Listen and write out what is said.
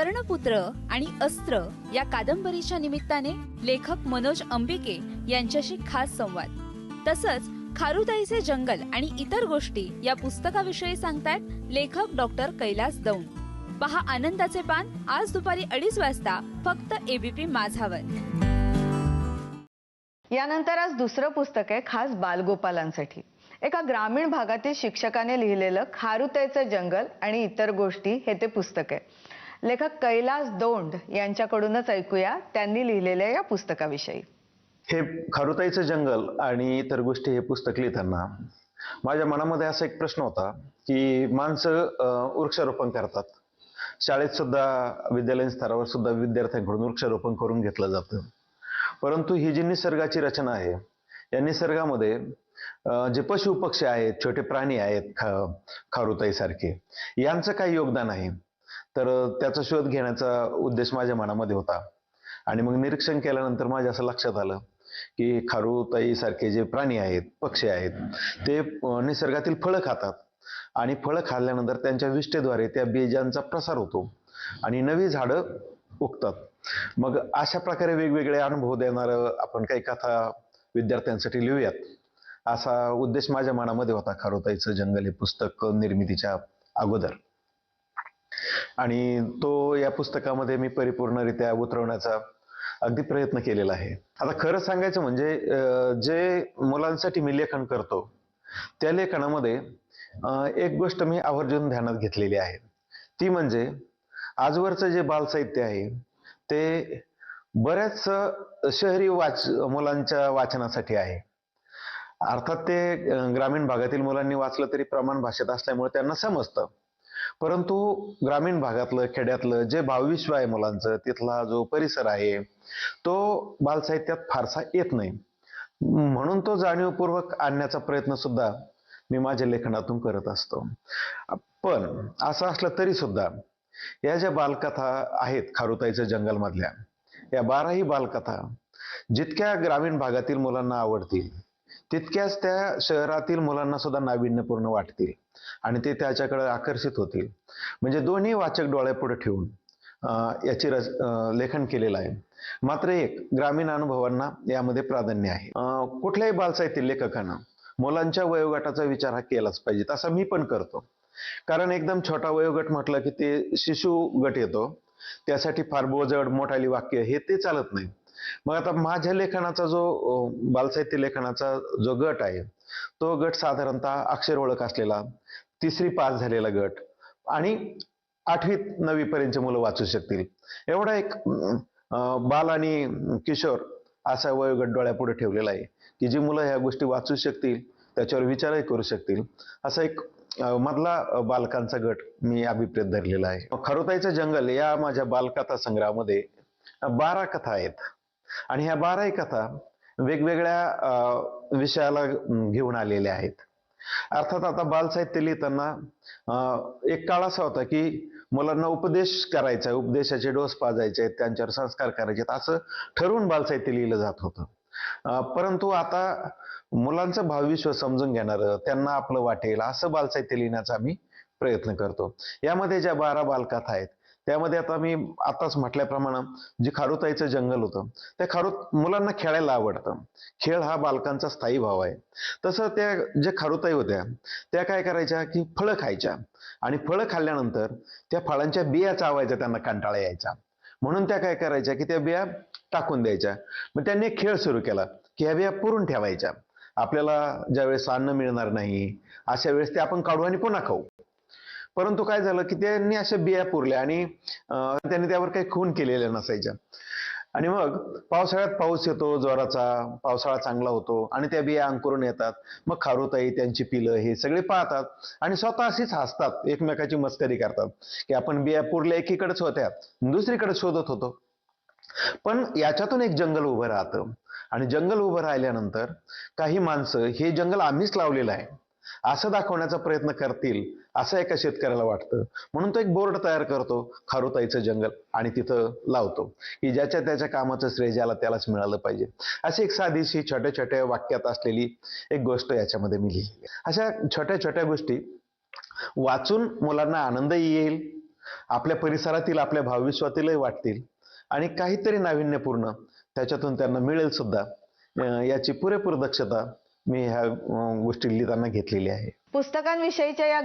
कर्णपुत्र आणि अस्त्र या कादंबरीच्या निमित्ताने लेखक मनोज अंबिके यांच्याशी खास संवाद. तसंच खारुताईचे जंगल आणि इतर गोष्टी या पुस्तकाविषयी सांगतायत लेखक डॉक्टर कैलास दौंड. पहा आनंदाचे पान आज दुपारी अडीच वाजता फक्त एबीपी माझावर. यानंतर आज दुसरं पुस्तक आहे खास बालगोपालांसाठी. एका ग्रामीण भागातील शिक्षकाने लिहिलेलं खारुताईचं जंगल आणि इतर गोष्टी हे ते पुस्तक आहे. लेखक कैलास दोंड यांच्याकडूनच ऐकूया त्यांनी लिहिलेल्या या पुस्तकाविषयी. हे खारुताईचं जंगल आणि इतर गोष्टी हे पुस्तक लिहिताना माझ्या मनामध्ये असा एक प्रश्न होता की माणसं वृक्षारोपण करतात. शाळेत सुद्धा विद्यालयीन स्तरावर सुद्धा विद्यार्थ्यांकडून वृक्षारोपण करून घेतलं जातं. परंतु ही जी निसर्गाची रचना आहे या निसर्गामध्ये जे पशु पक्षी आहेत छोटे प्राणी आहेत खा खारुताईसारखे यांचं काही योगदान आहे. तर त्याचा शोध घेण्याचा उद्देश माझ्या मनामध्ये होता. आणि मग निरीक्षण केल्यानंतर माझ्या असं लक्षात आलं की खारुताई सारखे जे प्राणी आहेत पक्षी आहेत ते निसर्गातील फळं खातात. आणि फळं खाल्ल्यानंतर त्यांच्या विष्ठेद्वारे त्या बीजांचा प्रसार होतो. आणि नवी झाडं उगतात. मग अशा प्रकारे वेगवेगळे अनुभव देणार आपण काही कथा विद्यार्थ्यांसाठी लिहूयात. असा उद्देश माझ्या मनामध्ये होता खारुताईचं जंगल हे पुस्तक निर्मितीच्या अगोदर. आणि तो या पुस्तकामध्ये मी परिपूर्णरित्या उतरवण्याचा अगदी प्रयत्न केलेला आहे. आता खरं सांगायचं म्हणजे जे मुलांसाठी मी लेखन करतो त्या लेखनामध्ये एक गोष्ट मी आवर्जून ध्यानात घेतलेली आहे. ती म्हणजे आजवरचं जे बालसाहित्य आहे ते बऱ्याच शहरी वाच मुलांच्या वाचनासाठी आहे. अर्थात ते ग्रामीण भागातील मुलांनी वाचलं तरी प्रमाण भाषेत असल्यामुळे त्यांना समजतं. परंतु ग्रामीण भागातलं खेड्यातलं जे भावविश्व आहे मुलांचं तिथला जो परिसर आहे तो बालसाहित्यात फारसा येत नाही. म्हणून तो जाणीवपूर्वक आणण्याचा प्रयत्न सुद्धा मी माझ्या लेखनातून करत असतो. पण असं असलं तरी सुद्धा या ज्या बालकथा आहेत खारुताईच्या जंगलमधल्या या बाराही बालकथा जितक्या ग्रामीण भागातील मुलांना आवडतील तितक्याच त्या शहरातील मुलांना सुद्धा नाविन्यपूर्ण वाटतील आणि ते त्याच्याकडे आकर्षित होतील. म्हणजे दोन्ही वाचक डोळ्यापुढे ठेवून याची रच लेखन केलेलं आहे. मात्र एक ग्रामीण अनुभवांना यामध्ये प्राधान्य आहे. कुठल्याही बालसाहित्य लेखकांना मुलांच्या वयोगटाचा विचार हा केलाच पाहिजे असा मी पण करतो. कारण एकदम छोटा वयोगट म्हटलं की ते शिशु गट येतो त्यासाठी फार बोजड मोठाली वाक्य हे ते चालत नाही. मग आता माझ्या लेखनाचा जो बालसाहित्य लेखनाचा जो गट आहे तो गट साधारणतः अक्षर ओळख असलेला तिसरी पास झालेला गट आणि आठवीत नववीपर्यंतची मुलं वाचू शकतील. एवढा एक बाल आणि किशोर असा वयोगट डोळ्यापुढे ठेवलेला आहे की जी मुलं ह्या गोष्टी वाचू शकतील त्याच्यावर विचारही करू शकतील. असा एक मधला बालकांचा गट मी अभिप्रेत धरलेला आहे. खरोताईचं जंगल या माझ्या बालकथा संग्रहामध्ये बारा कथा आहेत. आणि ह्या बाराही कथा वेगवेगळ्या अं, विषयाला घेऊन आलेल्या आहेत. अर्थात आता बालसाहित्य लिहिताना एक काळ असा होता की मुलांना उपदेश करायचा उपदेशाचे डोस पाजायचे आहेत त्यांच्यावर संस्कार करायचे आहेत असं ठरवून बालसाहित्य लिहिलं जात होतं. परंतु आता मुलांचं भावविश्व समजून घेणारं त्यांना आपलं वाटेल असं बालसाहित्य लिहिण्याचा आम्ही प्रयत्न करतो. यामध्ये ज्या बारा बालकथा आहेत त्यामध्ये आता मी आताच म्हटल्याप्रमाणे जे खारुताईचं जंगल होतं त्या खारुत मुलांना खेळायला आवडतं. खेळ हा बालकांचा स्थायी भाव आहे. तसं त्या ज्या खारुताई होत्या त्या काय करायच्या की फळं खायच्या आणि फळं खाल्ल्यानंतर त्या फळांच्या बिया चावायच्या त्यांना कंटाळा यायचा. म्हणून त्या काय करायच्या की त्या बिया टाकून द्यायच्या. मग त्यांनी एक खेळ सुरू केला की ह्या बिया पुरून ठेवायच्या. आपल्याला ज्यावेळेस अन्न मिळणार नाही अशा वेळेस ते आपण काढू आणि पुन्हा खाऊ. परंतु काय झालं की त्यांनी अशा बिया पुरल्या आणि त्यांनी त्यावर काही खून केलेल्या नसायच्या आणि मग पावसाळ्यात पाऊस येतो जोराचा पावसाळा चांगला होतो आणि त्या बिया अंकुरून येतात. मग खारुताई त्यांची पिलं हे सगळे पाहतात आणि स्वतः अशीच हसतात एकमेकाची मस्करी करतात की आपण बिया पुरल्या एकीकडेच होत्या दुसरीकडे शोधत होतो. पण याच्यातून एक जंगल उभं राहतं आणि जंगल उभं राहिल्यानंतर काही माणसं हे जंगल आम्हीच लावलेलं आहे. असं दाखवण्याचा प्रयत्न करतील असं एका शेतकऱ्याला वाटतं. म्हणून तो एक बोर्ड तयार करतो खारुताईचं जंगल आणि तिथं लावतो. की ज्याच्या त्याच्या कामाचं श्रेय ज्याला त्यालाच मिळालं पाहिजे. अशी एक साधीशी छोट्या छोट्या वाक्यात असलेली एक गोष्ट याच्यामध्ये मी लिहिली. अशा छोट्या छोट्या गोष्टी वाचून मुलांना आनंदही येईल आपल्या परिसरातील आपल्या भावविश्वातीलही वाटतील आणि काहीतरी नाविन्यपूर्ण त्याच्यातून त्यांना मिळेल सुद्धा याची पुरेपूर दक्षता मी ह्या गोष्टी लिहिताना घेतलेली आहे. पुस्तकांविषयीच्या या